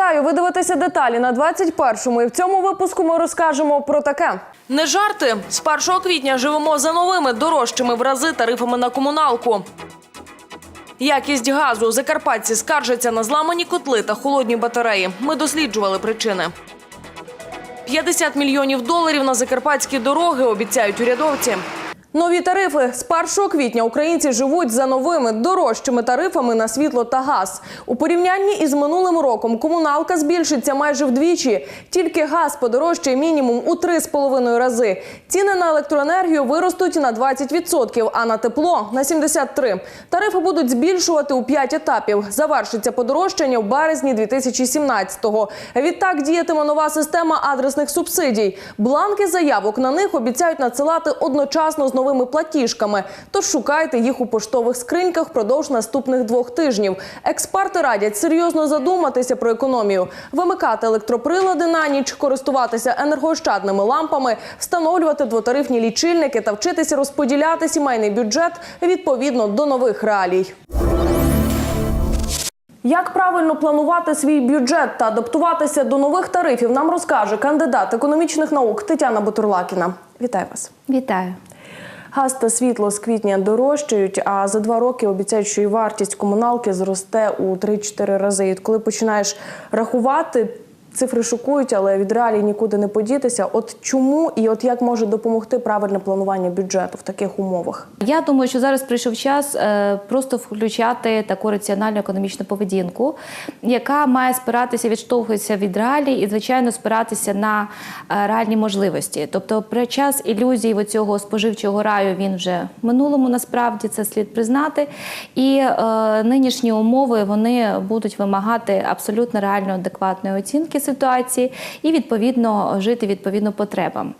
Вітаю! Ви дивитеся деталі на 21-му. І в цьому випуску ми розкажемо про таке. Не жарти. З 1 квітня живемо за новими дорожчими в рази тарифами на комуналку. Якість газу закарпатці скаржаться на зламані котли та холодні батареї. Ми досліджували причини. 50 мільйонів доларів на закарпатські дороги обіцяють урядовці. Нові тарифи з 1 квітня українці живуть за новими дорожчими тарифами на світло та газ. У порівнянні із минулим роком комуналка збільшиться майже вдвічі. Тільки газ подорожчає мінімум у 3,5 рази. Ціни на електроенергію виростуть на 20%, а на тепло на 73%. Тарифи будуть збільшувати у 5 етапів. Завершиться подорожчання в березні 2017-го. Відтак діятиме нова система адресних субсидій. Бланки заявок на них обіцяють надсилати одночасно з новими платіжками. Тож шукайте їх у поштових скриньках впродовж наступних двох тижнів. Експерти радять серйозно задуматися про економію, вимикати електроприлади на ніч, користуватися енергоощадними лампами, встановлювати двотарифні лічильники та вчитися розподіляти сімейний бюджет відповідно до нових реалій. Як правильно планувати свій бюджет та адаптуватися до нових тарифів, нам розкаже кандидат економічних наук Тетяна Бутурлакіна. Вітаю вас. Вітаю. Газ та світло з квітня дорожчають, а за два роки обіцяють, що і вартість комуналки зросте у 3-4 рази. І коли починаєш рахувати, цифри шокують, але від реалій нікуди не подітися. От чому і от як може допомогти правильне планування бюджету в таких умовах? Я думаю, що зараз прийшов час е, просто включати таку раціональну економічну поведінку, яка має спиратися, відштовхуватися від реалій і, звичайно, спиратися на е, реальні можливості. Тобто, при час ілюзій цього споживчого раю він вже в минулому насправді це слід признати. І е, нинішні умови вони будуть вимагати абсолютно реально адекватної оцінки ситуації і відповідно жити відповідно потребам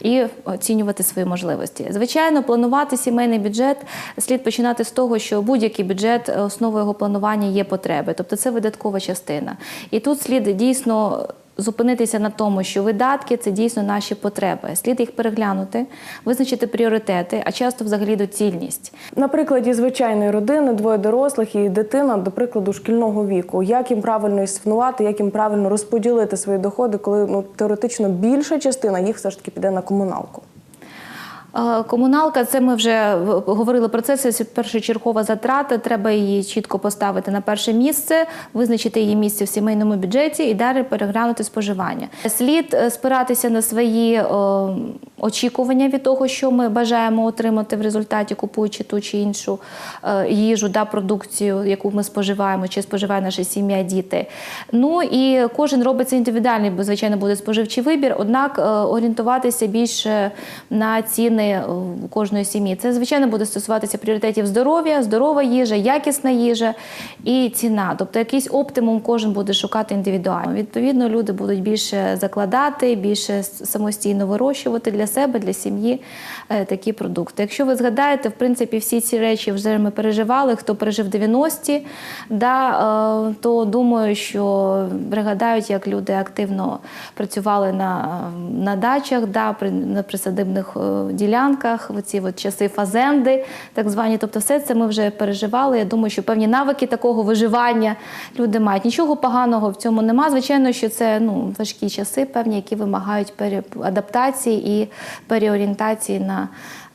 і оцінювати свої можливості. Звичайно, планувати сімейний бюджет слід починати з того, що будь-який бюджет основою його планування є потреби, тобто це видаткова частина. І тут слід дійсно. Зупинитися на тому, що видатки це дійсно наші потреби. Слід їх переглянути, визначити пріоритети, а часто взагалі доцільність. На прикладі звичайної родини, двоє дорослих і дитина, до прикладу, шкільного віку. Як їм правильно існувати, як їм правильно розподілити свої доходи, коли ну теоретично більша частина їх все ж таки піде на комуналку. Е, Комуналка, це ми вже говорили про це. Це першочергова затрата. Треба її чітко поставити на перше місце, визначити її місце в сімейному бюджеті і далі переглянути споживання. Слід е, спиратися на свої е, очікування від того, що ми бажаємо отримати в результаті, купуючи ту чи іншу їжу, да, продукцію, яку ми споживаємо, чи споживає наша сім'я, діти. Ну і кожен робить це індивідуальний, звичайно буде споживчий вибір. Однак орієнтуватися більше на ціни е, кожної сім'ї. Це звичайно буде стосуватися пріоритетів здоров'я, здорова їжа, якісна їжа і ціна. Тобто якийсь оптимум кожен буде шукати індивідуально. Відповідно, люди будуть більше закладати, більше самостійно вирощувати для себе, для сім'ї е, такі продукти. Якщо ви згадаєте, в принципі, всі ці речі вже ми переживали. Хто пережив 90-ті, да, е, то думаю, що пригадають, як люди активно працювали на, на дачах, да, при, на присадибних е, ділянках, в ці от часи фазенди, так звані. Тобто, все це ми вже переживали. Я думаю, що певні навики такого виживання люди мають. Нічого поганого в цьому нема. Звичайно, що це ну, важкі часи, певні, які вимагають адаптації і переорієнтації на,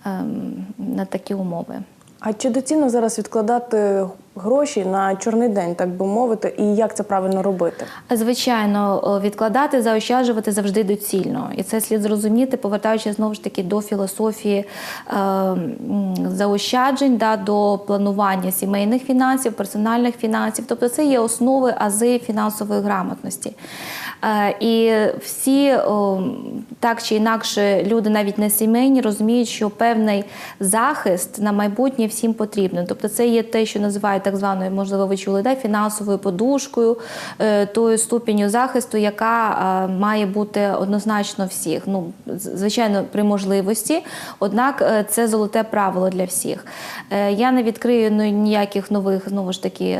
ем, на такі умови. А чи доцільно зараз відкладати гроші на чорний день, так би мовити, і як це правильно робити? Звичайно, відкладати, заощаджувати завжди доцільно, і це слід зрозуміти, повертаючись знову ж таки до філософії е, заощаджень, да, до планування сімейних фінансів, персональних фінансів. Тобто це є основи ази фінансової грамотності. Е, і всі о, так чи інакше люди, навіть не сімейні, розуміють, що певний захист на майбутнє всім потрібен. Тобто, це є те, що називають так званою, можливо, ви чули, да, фінансовою подушкою, е, тою ступеню захисту, яка е, має бути однозначно всіх. Ну, звичайно, при можливості, однак е, це золоте правило для всіх. Я не відкрию ну, ніяких нових знову ж таки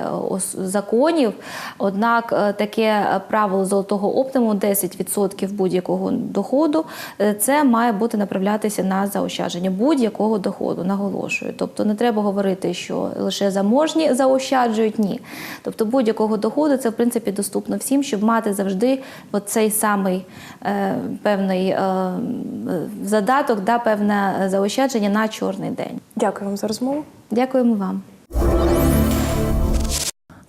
законів, однак таке правило золотого оптимуму 10% будь-якого доходу, це має бути направлятися на заощадження будь-якого доходу, наголошую. Тобто не треба говорити, що лише заможні заощаджують, ні. Тобто будь-якого доходу це в принципі доступно всім, щоб мати завжди цей самий е, певний е, задаток, да, певне заощадження на чорний день. Дякую вам за розмову. Дякуємо вам.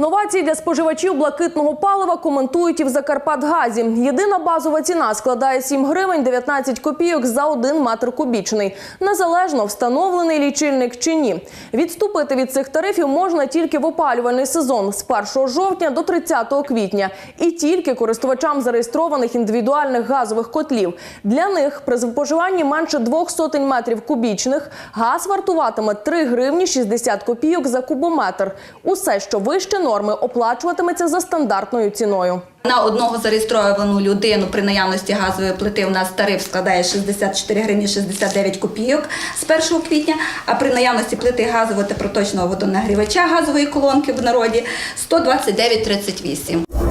Новації для споживачів блакитного палива коментують і в Закарпатгазі. Єдина базова ціна складає 7 гривень 19 копійок за 1 метр кубічний. Незалежно встановлений лічильник чи ні. Відступити від цих тарифів можна тільки в опалювальний сезон з 1 жовтня до 30 квітня. І тільки користувачам зареєстрованих індивідуальних газових котлів. Для них при споживанні менше двох сотень метрів кубічних газ вартуватиме 3 гривні 60 копійок за кубометр. Усе, що вище норми, оплачуватиметься за стандартною ціною. На одного зареєстровану людину при наявності газової плити у нас тариф складає 64 гривні 69 копійок з 1 квітня, а при наявності плити газового та проточного водонагрівача газової колонки в народі 129,38.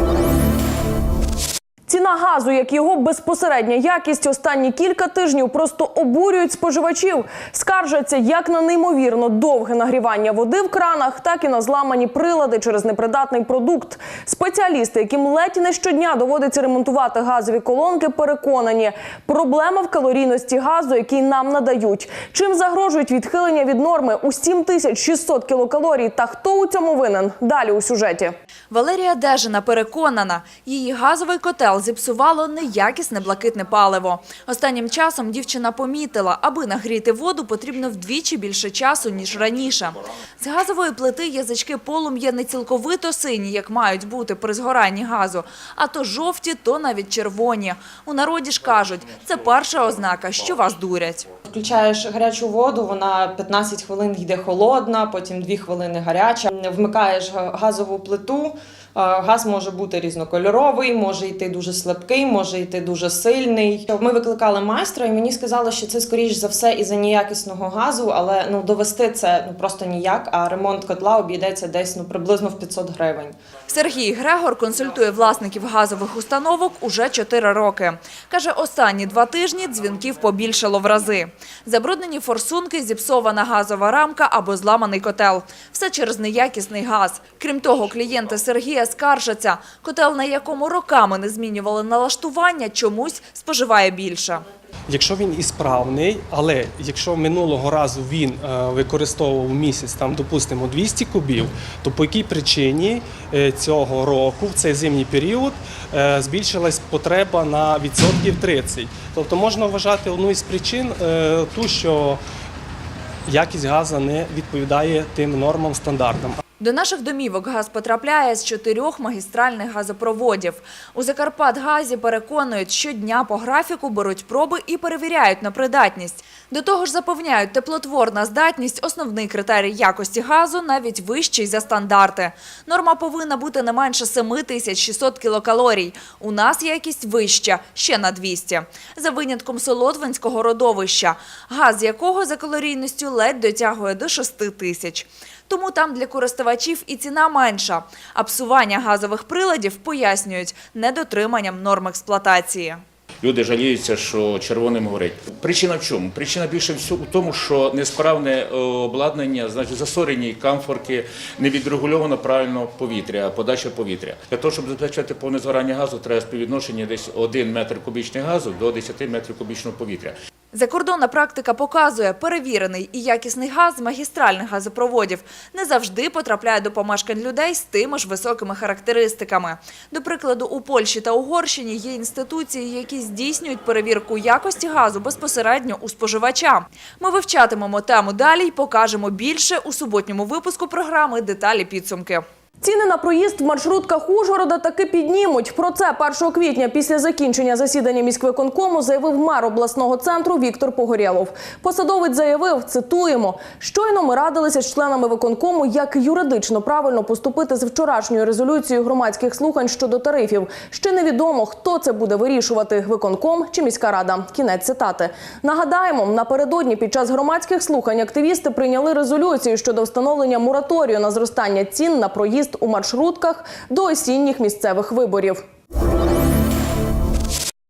Ціна газу, як його безпосередня якість, останні кілька тижнів просто обурюють споживачів. Скаржаться як на неймовірно довге нагрівання води в кранах, так і на зламані прилади через непридатний продукт. Спеціалісти, яким ледь не щодня доводиться ремонтувати газові колонки, переконані, проблема в калорійності газу, який нам надають. Чим загрожують відхилення від норми у 7600 кілокалорій та хто у цьому винен? Далі у сюжеті. Валерія Дежина переконана, її газовий котел зіпсувало неякісне блакитне паливо. Останнім часом дівчина помітила, аби нагріти воду, потрібно вдвічі більше часу, ніж раніше. З газової плити язички полум'я не цілковито сині, як мають бути при згоранні газу, а то жовті, то навіть червоні. У народі ж кажуть, це перша ознака, що вас дурять. Включаєш гарячу воду, вона 15 хвилин йде холодна, потім 2 хвилини гаряча. Вмикаєш га- газову плиту. Газ може бути різнокольоровий, може йти дуже слабкий, може йти дуже сильний. Ми викликали майстра, і мені сказали, що це скоріш за все із-за неякісного газу, але ну довести це ну просто ніяк. А ремонт котла обійдеться десь ну приблизно в 500 гривень. Сергій Грегор консультує власників газових установок уже 4 роки. Каже, останні два тижні дзвінків побільшало в рази. Забруднені форсунки, зіпсована газова рамка або зламаний котел. Все через неякісний газ. Крім того, клієнти Сергія скаржаться. Котел, на якому роками не змінювали налаштування, чомусь споживає більше. Якщо він ісправний, але якщо минулого разу він е, використовував місяць там, допустимо, 200 кубів, то по якій причині е, цього року, в цей зимній період, е, збільшилась потреба на відсотків 30. Тобто можна вважати одну із причин ту, що якість газу не відповідає тим нормам стандартам. До наших домівок газ потрапляє з чотирьох магістральних газопроводів. У Закарпатгазі переконують, щодня по графіку беруть проби і перевіряють на придатність. До того ж запевняють, теплотворна здатність – основний критерій якості газу, навіть вищий за стандарти. Норма повинна бути не менше 7600 кілокалорій. У нас якість вища – ще на 200. За винятком Солотвинського родовища, газ якого за калорійністю ледь дотягує до 6 тисяч. Тому там для користувачів і ціна менша. А псування газових приладів пояснюють недотриманням норм експлуатації. Люди жаліються, що червоним горить. Причина в чому? Причина більше всього в тому, що несправне е, обладнання, значить засорені камфорки, не відрегульовано правильно повітря, подача повітря. Для того, щоб забезпечити повне згорання газу, треба співвідношення десь 1 метр кубічний газу до 10 метрів кубічного повітря. Закордонна практика показує, перевірений і якісний газ з магістральних газопроводів не завжди потрапляє до помешкань людей з тими ж високими характеристиками. До прикладу, у Польщі та Угорщині є інституції, які здійснюють перевірку якості газу безпосередньо у споживача. Ми вивчатимемо тему далі і покажемо більше у суботньому випуску програми Деталі підсумки. Ціни на проїзд в маршрутках Ужгорода таки піднімуть. Про це 1 квітня після закінчення засідання міськвиконкому заявив мер обласного центру Віктор Погорєлов. Посадовець заявив, цитуємо, щойно ми радилися з членами виконкому, як юридично правильно поступити з вчорашньою резолюцією громадських слухань щодо тарифів. Ще невідомо, хто це буде вирішувати виконком чи міська рада. Кінець цитати. Нагадаємо, напередодні під час громадських слухань активісти прийняли резолюцію щодо встановлення мораторію на зростання цін на проїзд у маршрутках до осінніх місцевих виборів.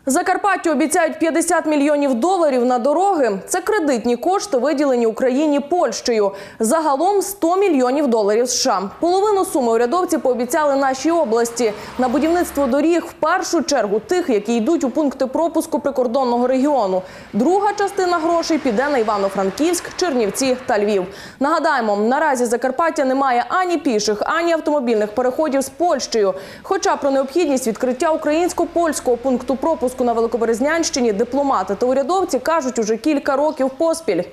Закарпаттю обіцяють 50 мільйонів доларів на дороги. Це кредитні кошти, виділені Україні Польщею. Загалом 100 мільйонів доларів США. Половину суми урядовці пообіцяли нашій області на будівництво доріг в першу чергу тих, які йдуть у пункти пропуску прикордонного регіону. Друга частина грошей піде на Івано-Франківськ, Чернівці та Львів. Нагадаємо, наразі Закарпаття не має ані піших, ані автомобільних переходів з Польщею. Хоча про необхідність відкриття українсько-польського пункту пропуску на Великоберезнянщині дипломати та урядовці кажуть уже кілька років поспіль.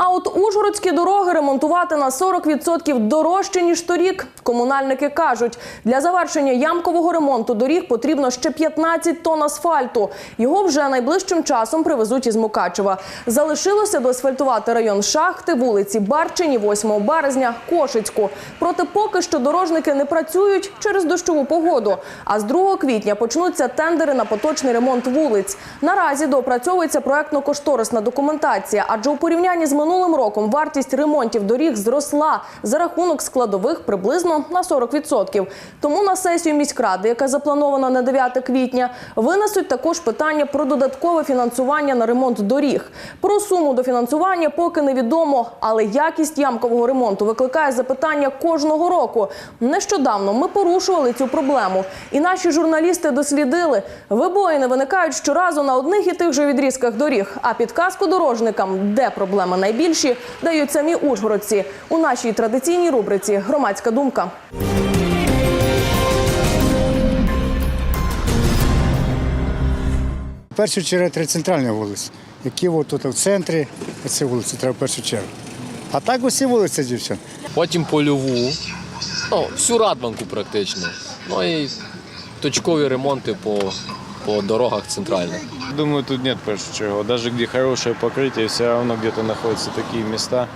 А от ужгородські дороги ремонтувати на 40% дорожче ніж торік. Комунальники кажуть, для завершення ямкового ремонту доріг потрібно ще 15 тонн асфальту. Його вже найближчим часом привезуть із Мукачева. Залишилося доасфальтувати район Шахти, вулиці Барчині, 8 березня, Кошицьку. Проте поки що дорожники не працюють через дощову погоду. А з 2 квітня почнуться тендери на поточний ремонт вулиць. Наразі доопрацьовується проектно-кошторисна документація, адже у порівнянні з минулим роком вартість ремонтів доріг зросла за рахунок складових приблизно на 40%. Тому на сесію міськради, яка запланована на 9 квітня, винесуть також питання про додаткове фінансування на ремонт доріг. Про суму дофінансування поки невідомо, але якість ямкового ремонту викликає запитання кожного року. Нещодавно ми порушували цю проблему, і наші журналісти дослідили. Вибоїни виникають щоразу на одних і тих же відрізках доріг. А підказку дорожникам, де проблеми найбільші, дають самі ужгородці у нашій традиційній рубриці Громадська думка. В першу чергу три центральні вулиці, які от тут в центрі, ці вулиці треба в першу чергу. А так усі вулиці, дівчат. потім польову, ну, всю радбанку практично. Ну і точкові ремонти по, по дорогах центральних. Думаю, тут нет в первую очередь. Даже где хорошее покрытие, все равно где-то находятся такие места,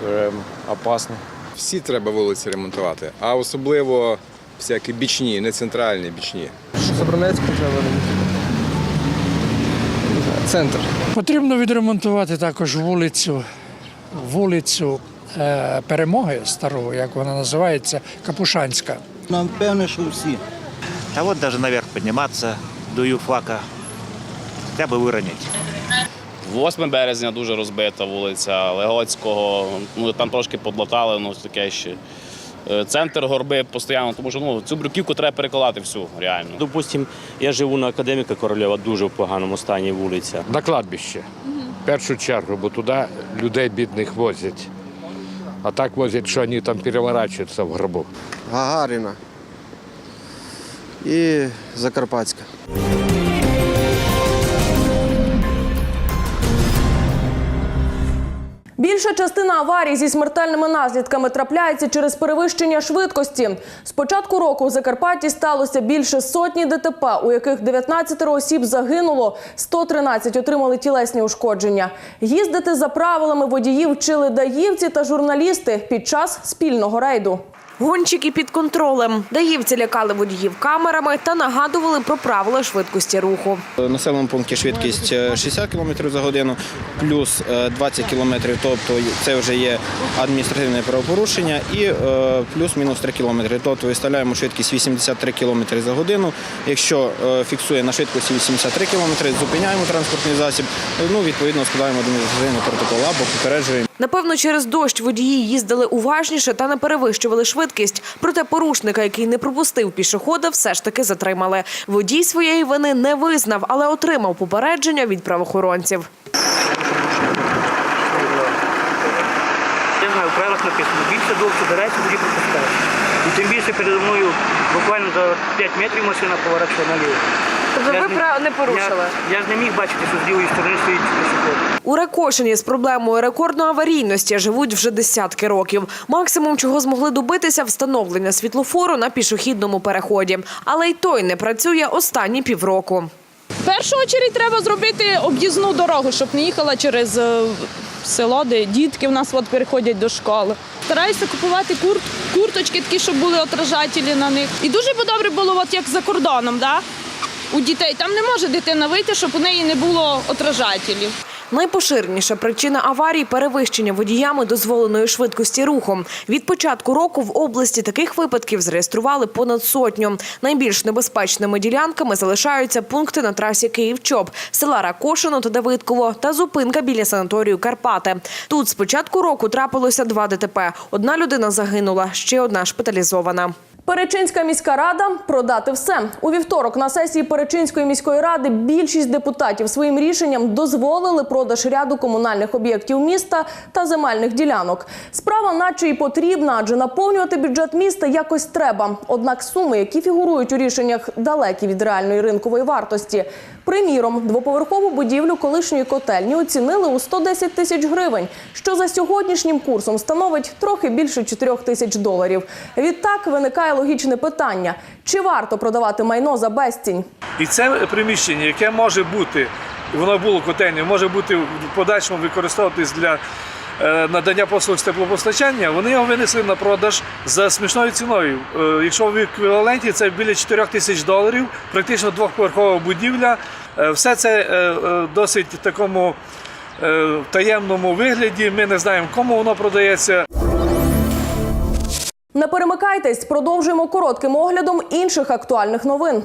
которые опасны. Всі треба вулиці ремонтувати, а особливо всякі бічні, не центральні бічні. Центр. Потрібно відремонтувати також вулицю, вулицю е, Перемоги старого, як вона називається, Капушанська. Напевно, що всі. А вот даже наверх подниматься до юфака, хотя бы 8 березня дуже розбита вулиця Легоцького. Ну там трошки подлатали, ну таке ще. Е, Центр горби постійно, тому що ну цю бруківку треба перекладати всю реально. Допустим, я живу на академіка Корольова, дуже в поганому стані вулиця. На кладбище. В першу чергу, бо туди людей бідних возять. А так возять, що вони там переворачуються в гробу. Гагаріна і Закарпатська. Більша частина аварій зі смертельними наслідками трапляється через перевищення швидкості. З початку року у Закарпатті сталося більше сотні ДТП, у яких 19 осіб загинуло, 113 отримали тілесні ушкодження. Їздити за правилами водіїв вчили даївці та журналісти під час спільного рейду. Гонщики під контролем. Даївці лякали водіїв камерами та нагадували про правила швидкості руху. В населеному пункті швидкість е, 60 км за годину, плюс е, 20 км, тобто це вже є адміністративне правопорушення, і е, плюс-мінус 3 км, тобто виставляємо швидкість 83 км за годину. Якщо е, фіксує на швидкості 83 км, зупиняємо транспортний засіб, ну, відповідно складаємо адміністративний протокол або попереджуємо. Напевно, через дощ водії їздили уважніше та не перевищували швидкість. Проте порушника, який не пропустив пішохода, все ж таки затримали. Водій своєї вини не визнав, але отримав попередження від правоохоронців. Я знаю, в правилах написано, більше двох береться, тоді пропускаєш. І тим більше передо мною буквально за 5 метрів машина поворачує наліво. Тобто Я ж не- Я, я ж не міг бачити, що з лівої сторони стоїть пішоход. У Рекошині з проблемою рекордної аварійності живуть вже десятки років. Максимум, чого змогли добитися, встановлення світлофору на пішохідному переході. Але й той не працює останні півроку. В першу чергу треба зробити об'їзну дорогу, щоб не їхала через е, село, де дітки в нас от переходять до школи. Стараюся купувати кур, курточки, такі, щоб були отражателі на них. І дуже би добре було, от як за кордоном, да? У дітей. Там не може дитина вийти, щоб у неї не було отражателів. Найпоширеніша причина аварій перевищення водіями дозволеної швидкості руху. Від початку року в області таких випадків зареєстрували понад сотню. Найбільш небезпечними ділянками залишаються пункти на трасі Київ-Чоп, села Ракошино та Давидково та зупинка біля санаторію Карпати. Тут з початку року трапилося два ДТП. Одна людина загинула, ще одна шпиталізована. Перечинська міська рада продати все у вівторок на сесії Перечинської міської ради більшість депутатів своїм рішенням дозволили продаж ряду комунальних об'єктів міста та земельних ділянок. Справа, наче і потрібна, адже наповнювати бюджет міста якось треба. Однак суми, які фігурують у рішеннях, далекі від реальної ринкової вартості. Приміром, двоповерхову будівлю колишньої котельні оцінили у 110 тисяч гривень, що за сьогоднішнім курсом становить трохи більше 4 тисяч доларів. Відтак виникає логічне питання: чи варто продавати майно за безцінь? І це приміщення, яке може бути, воно було котельнею, може бути в подальшому використовуватись для надання послуг з теплопостачання, вони його винесли на продаж за смішною ціною. Е, Якщо в еквіваленті це біля 4 тисяч доларів, практично двохповерхова будівля. Е, Все це е, е, досить в такому е, таємному вигляді. Ми не знаємо, кому воно продається. Не перемикайтесь, продовжуємо коротким оглядом інших актуальних новин.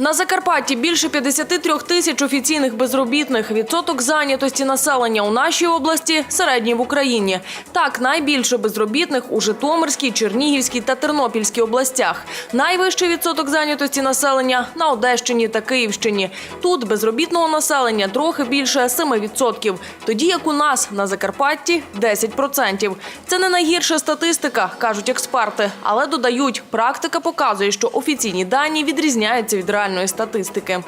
На Закарпатті більше 53 тисяч офіційних безробітних. Відсоток зайнятості населення у нашій області середній в Україні. Так, найбільше безробітних у Житомирській, Чернігівській та Тернопільській областях. Найвищий відсоток зайнятості населення на Одещині та Київщині. Тут безробітного населення трохи більше 7%, тоді як у нас на Закарпатті 10%. Це не найгірша статистика, кажуть експерти, але додають, практика показує, що офіційні дані відрізняються від реальної статистики.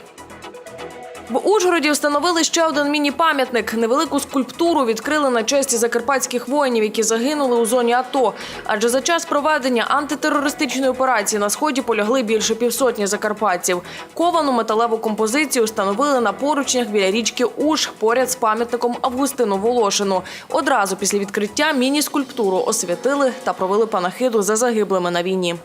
В Ужгороді встановили ще один міні-пам'ятник. Невелику скульптуру відкрили на честі закарпатських воїнів, які загинули у зоні АТО. Адже за час проведення антитерористичної операції на сході полягли більше півсотні закарпатців. Ковану металеву композицію встановили на поручнях біля річки Уж поряд з пам'ятником Августину Волошину. Одразу після відкриття міні-скульптуру освятили та провели панахиду за загиблими на війні.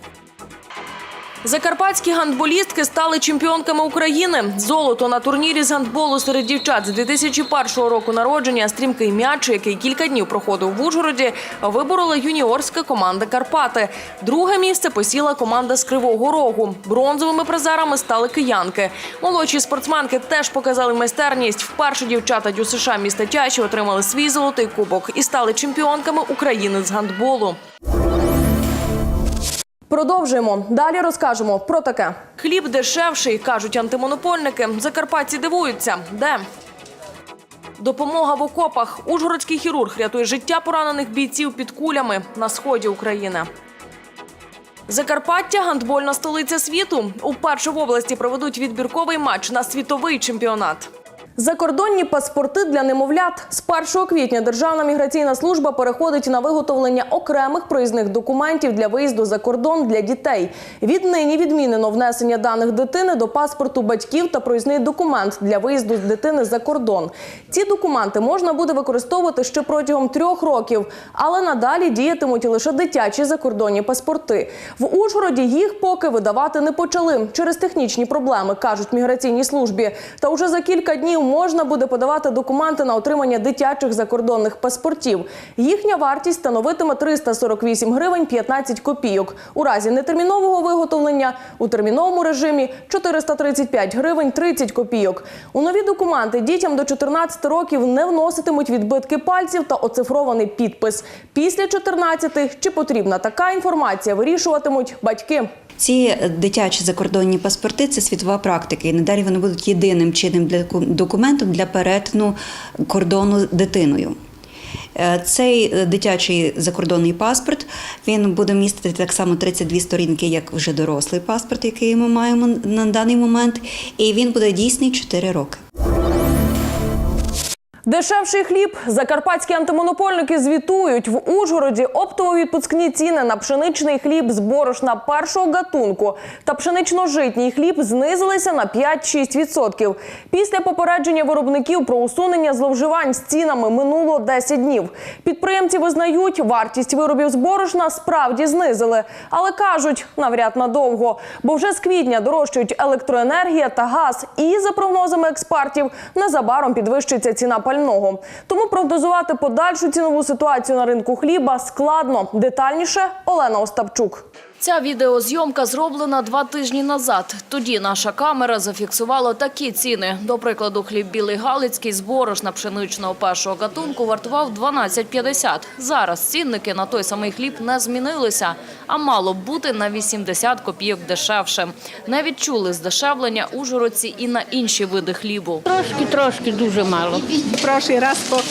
Закарпатські гандболістки стали чемпіонками України. Золото на турнірі з гандболу серед дівчат з 2001 року народження стрімкий м'яч, який кілька днів проходив в Ужгороді, виборола юніорська команда Карпати. Друге місце посіла команда з Кривого Рогу. Бронзовими призерами стали киянки. Молодші спортсменки теж показали майстерність. Вперше дівчата ДЮСШ міста Тячі отримали свій золотий кубок і стали чемпіонками України з гандболу. Продовжуємо. Далі розкажемо про таке. Хліб дешевший, кажуть антимонопольники. Закарпатці дивуються. Де? Допомога в окопах. Ужгородський хірург рятує життя поранених бійців під кулями на сході України. Закарпаття гандбольна столиця світу. Уперше в області проведуть відбірковий матч на світовий чемпіонат. Закордонні паспорти для немовлят з 1 квітня Державна міграційна служба переходить на виготовлення окремих проїзних документів для виїзду за кордон для дітей. Віднині відмінено внесення даних дитини до паспорту батьків та проїзний документ для виїзду дитини за кордон. Ці документи можна буде використовувати ще протягом трьох років, але надалі діятимуть лише дитячі закордонні паспорти. В Ужгороді їх поки видавати не почали через технічні проблеми, кажуть міграційній службі. Та уже за кілька днів можна буде подавати документи на отримання дитячих закордонних паспортів. Їхня вартість становитиме 348 гривень 15 копійок. У разі нетермінового виготовлення у терміновому режимі 435 гривень 30 копійок. У нові документи дітям до 14 років не вноситимуть відбитки пальців та оцифрований підпис. Після 14 чи потрібна така інформація вирішуватимуть батьки. Ці дитячі закордонні паспорти це світова практика, і надалі вони будуть єдиним чинним документом для перетину кордону дитиною. Е, Цей е, дитячий закордонний паспорт він буде містити так само 32 сторінки, як вже дорослий паспорт, який ми маємо на даний момент, і він буде дійсний 4 роки. Дешевший хліб закарпатські антимонопольники звітують в Ужгороді оптово-відпускні ціни на пшеничний хліб з борошна першого гатунку та пшенично-житній хліб знизилися на 5-6%. Після попередження виробників про усунення зловживань з цінами минуло 10 днів. Підприємці визнають, вартість виробів з борошна справді знизили, але кажуть, навряд надовго, бо вже з квітня дорожчають електроенергія та газ. І за прогнозами експертів, незабаром підвищиться ціна пального. Тому прогнозувати подальшу цінову ситуацію на ринку хліба складно. Детальніше Олена Остапчук. Ця відеозйомка зроблена два тижні назад. Тоді наша камера зафіксувала такі ціни. До прикладу, хліб білий галицький з борошна пшеничного першого гатунку вартував 12,50. Зараз цінники на той самий хліб не змінилися, а мало б бути на 80 копійок дешевше. Не відчули здешевлення ужгородці і на інші види хлібу. Трошки, трошки, дуже мало. Прошлий раз по,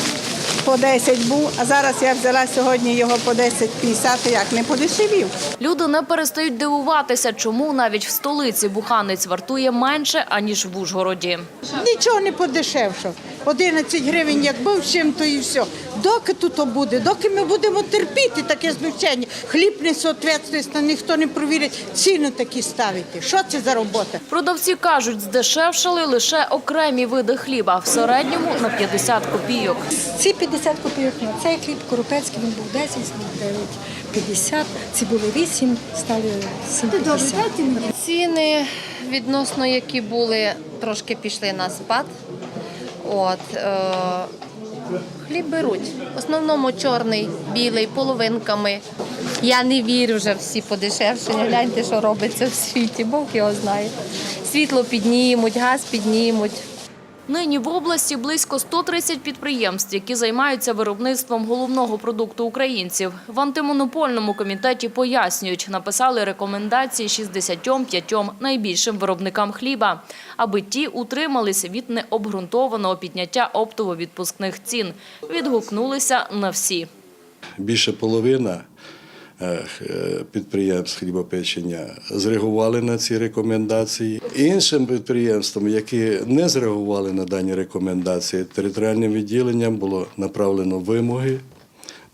по 10 був, а зараз я взяла сьогодні його по 10,50, як не подешевів. Люди не перестають дивуватися, чому навіть в столиці буханець вартує менше, аніж в Ужгороді. Нічого не подешевшав. 11 гривень, як був чим, то і все. Доки тут буде, доки ми будемо терпіти таке знущення, хліб не соответствує, ніхто не провірить, ціну такі ставити. Що це за робота? Продавці кажуть, здешевшали лише окремі види хліба, в середньому на 50 копійок. Ці 50 копійок на цей хліб коропецький він був 10, став 9, 50, ці були 8, стали 7,50. Ціни відносно які були, трошки пішли на спад. От, е, хліб беруть. В основному чорний, білий, половинками. Я не вірю вже всі подешевшення. Гляньте, що робиться в світі, Бог його знає. Світло піднімуть, газ піднімуть. Нині в області близько 130 підприємств, які займаються виробництвом головного продукту українців. В антимонопольному комітеті пояснюють, написали рекомендації 65 найбільшим виробникам хліба, аби ті утрималися від необґрунтованого підняття оптово-відпускних цін. Відгукнулися на всі. більше половина підприємств хлібопечення зреагували на ці рекомендації. Іншим підприємствам, які не зреагували на дані рекомендації, територіальним відділенням було направлено вимоги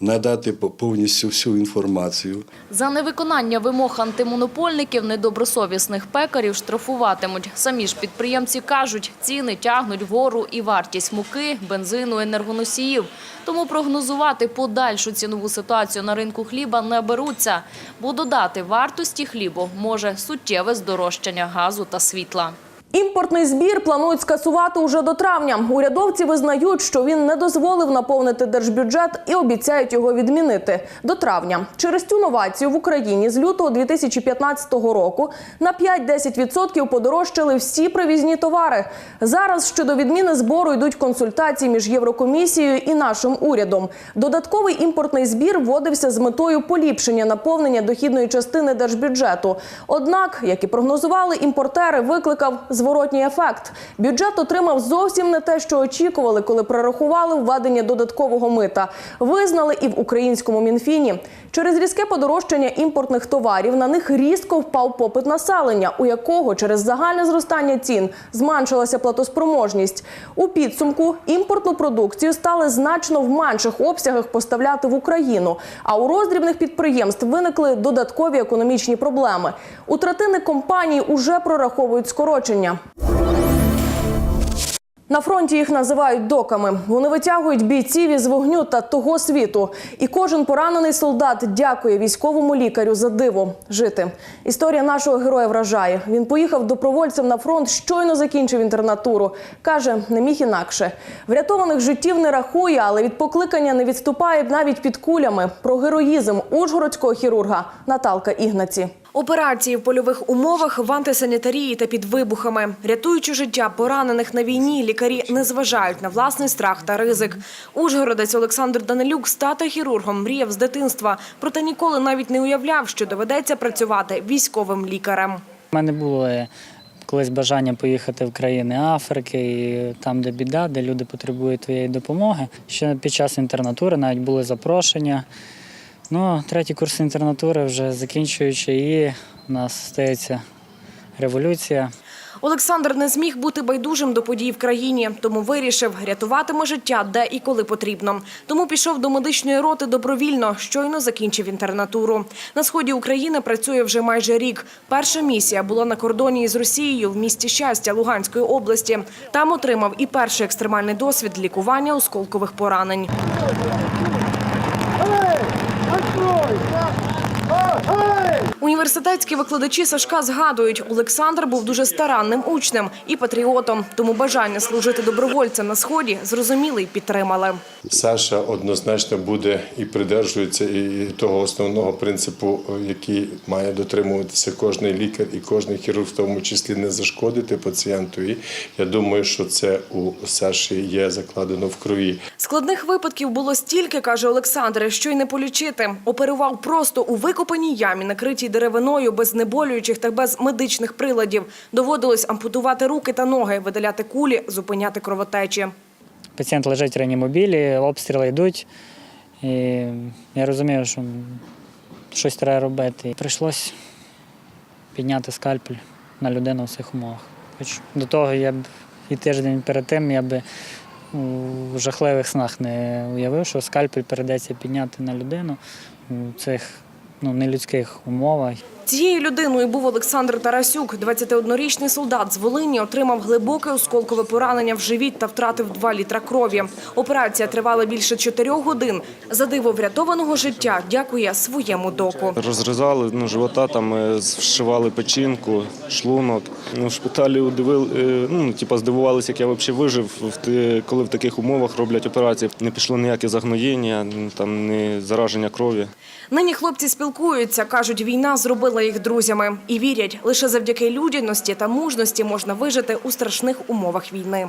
надати по- повністю всю інформацію За невиконання вимог антимонопольників недобросовісних пекарів штрафуватимуть. Самі ж підприємці кажуть, ціни тягнуть вгору і вартість муки, бензину, енергоносіїв. Тому прогнозувати подальшу цінову ситуацію на ринку хліба не беруться, бо додати вартості хлібу може суттєве здорожчання газу та світла. Імпортний збір планують скасувати уже до травня. Урядовці визнають, що він не дозволив наповнити держбюджет і обіцяють його відмінити до травня. Через цю новацію в Україні з лютого 2015 року на 5-10% подорожчали всі привізні товари. Зараз щодо відміни збору йдуть консультації між Єврокомісією і нашим урядом. Додатковий імпортний збір вводився з метою поліпшення наповнення дохідної частини держбюджету. Однак, як і прогнозували імпортери, викликав зворотній ефект. Бюджет отримав зовсім не те, що очікували, коли прорахували введення додаткового мита. Визнали і в українському мінфіні. Через різке подорожчання імпортних товарів на них різко впав попит населення, у якого через загальне зростання цін зменшилася платоспроможність. У підсумку імпортну продукцію стали значно в менших обсягах поставляти в Україну. А у роздрібних підприємств виникли додаткові економічні проблеми. У третини компаній уже прораховують скорочення. На фронті їх називають доками. Вони витягують бійців із вогню та того світу. І кожен поранений солдат дякує військовому лікарю за диво жити. Історія нашого героя вражає. Він поїхав добровольцем на фронт, щойно закінчив інтернатуру. Каже, не міг інакше. Врятованих життів не рахує, але від покликання не відступає навіть під кулями. Про героїзм ужгородського хірурга Наталка Ігнаці. Операції в польових умовах в антисанітарії та під вибухами. Рятуючи життя поранених на війні, лікарі не зважають на власний страх та ризик. Ужгородець Олександр Данилюк стати хірургом мріяв з дитинства, проте ніколи навіть не уявляв, що доведеться працювати військовим лікарем. У мене було е, колись бажання поїхати в країни Африки, і там, де біда, де люди потребують твоєї допомоги. Ще під час інтернатури навіть були запрошення. Ну, третій курс інтернатури вже закінчуючи, і у нас стається революція. Олександр не зміг бути байдужим до подій в країні, тому вирішив рятуватиме життя де і коли потрібно. Тому пішов до медичної роти добровільно, щойно закінчив інтернатуру. На сході України працює вже майже рік. Перша місія була на кордоні із Росією в місті Щастя Луганської області. Там отримав і перший екстремальний досвід лікування осколкових поранень. Yeah. Університетські викладачі Сашка згадують, Олександр був дуже старанним учнем і патріотом, тому бажання служити добровольцем на сході зрозуміли й підтримали. Саша однозначно буде і придержується і того основного принципу, який має дотримуватися кожний лікар і кожний хірург, в тому числі не зашкодити пацієнту. І я думаю, що це у Саші є закладено в крові. Складних випадків було стільки, каже Олександр, що й не полічити. Оперував просто у викопаній ямі, накритій деревиною, без знеболюючих та без медичних приладів. Доводилось ампутувати руки та ноги, видаляти кулі, зупиняти кровотечі. Пацієнт лежить в реанімобілі, обстріли йдуть. І я розумію, що щось треба робити. І прийшлось підняти скальпель на людину в цих умовах. Хоч до того я б і тиждень перед тим я би у жахливих снах не уявив, що скальпель передається підняти на людину у цих ну, нелюдських умовах. Цією людиною був Олександр Тарасюк. 21-річний солдат з Волині отримав глибоке осколкове поранення в живіт та втратив 2 літра крові. Операція тривала більше 4 годин. За диво врятованого життя дякує своєму доку. Розрізали ну, живота, там е, вшивали печінку, шлунок. Ну, в шпиталі удивили, е, ну, типу, здивувалися, як я взагалі вижив, коли в таких умовах роблять операції. Не пішло ніяке загноєння, там, не зараження крові. Нині хлопці спілкуються, кажуть, війна зробила їх друзями і вірять, лише завдяки людяності та мужності можна вижити у страшних умовах війни.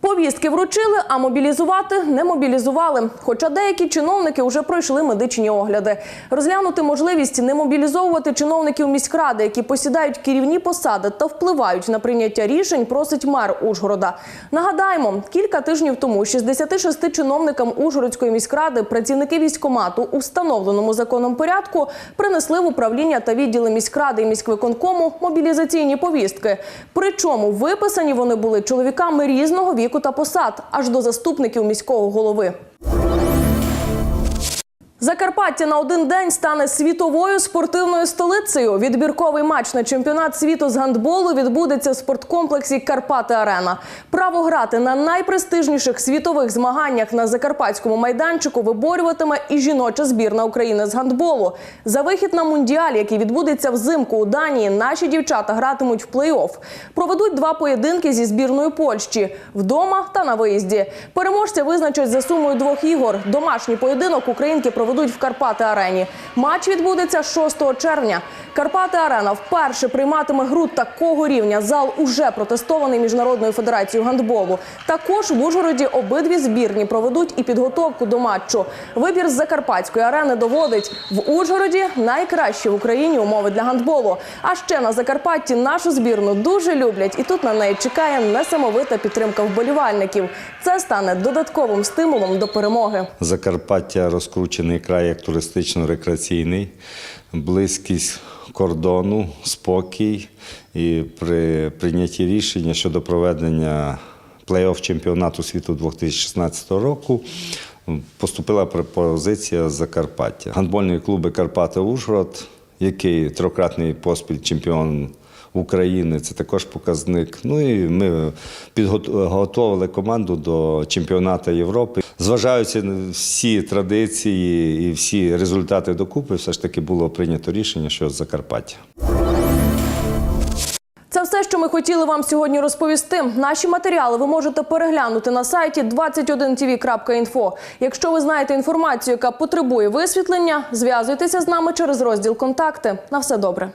Повістки вручили, а мобілізувати не мобілізували. Хоча деякі чиновники вже пройшли медичні огляди. Розглянути можливість не мобілізовувати чиновників міськради, які посідають керівні посади та впливають на прийняття рішень, просить мер Ужгорода. Нагадаємо, кілька тижнів тому 66 чиновникам Ужгородської міськради працівники військкомату у встановленому законом порядку принесли в управління та відділи міськради і міськвиконкому мобілізаційні повістки. Причому виписані вони були чоловіками різного віку та посад, аж до заступників міського голови. Закарпаття на один день стане світовою спортивною столицею. Відбірковий матч на чемпіонат світу з гандболу відбудеться в спорткомплексі Карпати Арена. Право грати на найпрестижніших світових змаганнях на закарпатському майданчику виборюватиме і жіноча збірна України з гандболу. За вихід на мундіаль, який відбудеться взимку у Данії, наші дівчата гратимуть в плей-офф. Проведуть два поєдинки зі збірною Польщі вдома та на виїзді. Переможця визначать за сумою двох ігор. Домашній поєдинок українки проведуть в Карпати Арені. Матч відбудеться 6 червня. Карпати Арена вперше прийматиме гру такого рівня. Зал уже протестований міжнародною федерацією гандболу. Також в Ужгороді обидві збірні проведуть і підготовку до матчу. Вибір з закарпатської арени доводить в Ужгороді найкращі в Україні умови для гандболу. А ще на Закарпатті нашу збірну дуже люблять, і тут на неї чекає несамовита підтримка вболівальників. Це стане додатковим стимулом до перемоги. Закарпаття розкручений край як туристично-рекреаційний, близькість кордону, спокій. І при прийнятті рішення щодо проведення плей-офф чемпіонату світу 2016 року поступила пропозиція з Закарпаття. Гандбольні клуби Карпати Ужгород, який трьохкратний поспіль чемпіон України, це також показник. Ну і ми підготували команду до чемпіонату Європи. Зважаючи всі традиції і всі результати докупи, все ж таки було прийнято рішення, що Закарпаття. Це все, що ми хотіли вам сьогодні розповісти. Наші матеріали ви можете переглянути на сайті 21tv.info. Якщо ви знаєте інформацію, яка потребує висвітлення, зв'язуйтеся з нами через розділ Контакти. На все добре.